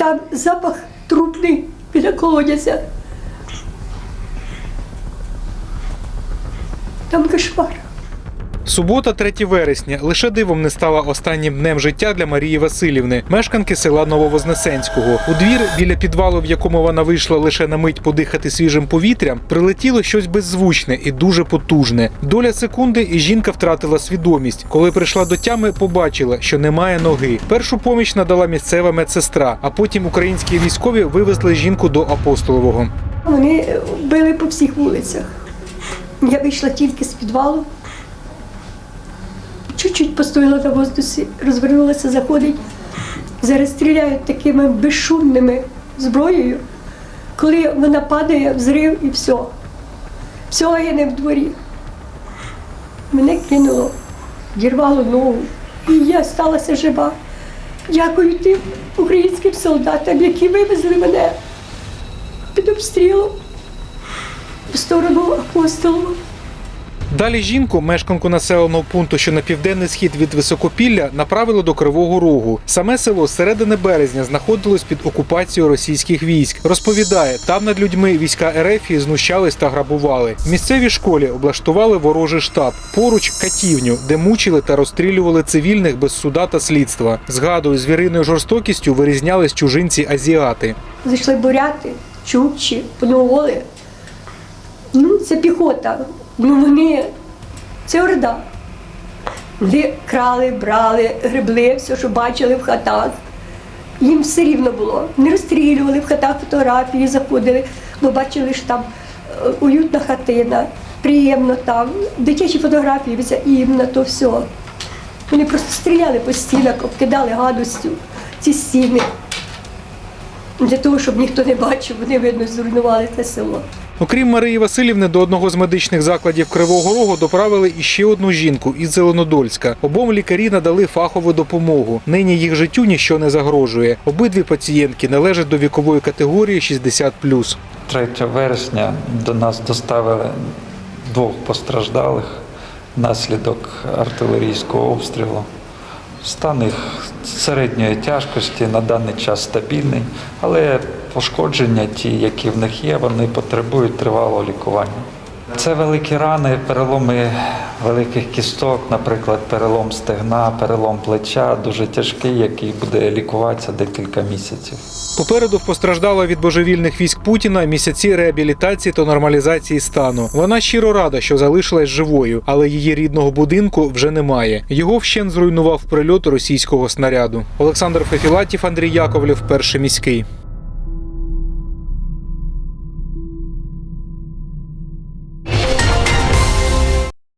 Там запах трупний біля колодязя. Там кошмар. Субота, 3 вересня, лише дивом не стала останнім днем життя для Марії Васильівни, мешканки села Нововознесенського. У двір, біля підвалу, в якому вона вийшла лише на мить подихати свіжим повітрям, прилетіло щось беззвучне і дуже потужне. Доля секунди, і жінка втратила свідомість. Коли прийшла до тями, побачила, що немає ноги. Першу поміч надала місцева медсестра, а потім українські військові вивезли жінку до апостолового. Вони били по всіх вулицях. Я вийшла тільки з підвалу. Чуть-чуть постояла на воздусі, розвернулася, заходить. Зараз стріляють такими безшумними зброєю. Коли вона падає, взрив і все. Все гине в дворі. Мене кинуло, дірвало ногу. І я сталася жива. Дякую тим українським солдатам, які вивезли мене під обстрілом в сторону апостолу. Далі жінку, мешканку населеного пункту, що на південний схід від Високопілля, направили до Кривого Рогу. Саме село з середини березня знаходилось під окупацією російських військ. Розповідає, там над людьми війська РФ знущались та грабували. В місцевій школі облаштували ворожий штаб. Поруч катівню, де мучили та розстрілювали цивільних без суда та слідства. Згадую, звіриною жорстокістю вирізнялись чужинці азіати. Зайшли буряти, чукчі, понговоли. Ну, це піхота. Ну вони це орда. Вони крали, брали, гребли, все, що бачили в хатах. Їм все рівно було. Не розстрілювали в хатах фотографії, заходили, бо бачили, що там е, уютна хатина, приємно там, дитячі фотографії, взаємно, то все. Вони просто стріляли по стінах, обкидали гадостю ці стіни. Для того, щоб ніхто не бачив, вони, видно, зруйнували це село. Окрім Марії Васильівни, до одного з медичних закладів Кривого Рогу доправили іще одну жінку із Зеленодольська. Обом лікарі надали фахову допомогу. Нині їх життю ніщо не загрожує. Обидві пацієнтки належать до вікової категорії 60+. 3 вересня до нас доставили двох постраждалих внаслідок артилерійського обстрілу. Стан їх середньої тяжкості на даний час стабільний, але пошкодження, ті, які в них є, вони потребують тривалого лікування. Це великі рани, переломи великих кісток, наприклад, перелом стегна, перелом плеча, дуже тяжкий, який буде лікуватися декілька місяців. Попереду в постраждала від божевільних військ Путіна місяці реабілітації та нормалізації стану. Вона щиро рада, що залишилась живою, але її рідного будинку вже немає. Його вщен зруйнував прильот російського снаряду. Олександр Фефілатів, Андрій Яковлев, перший міський.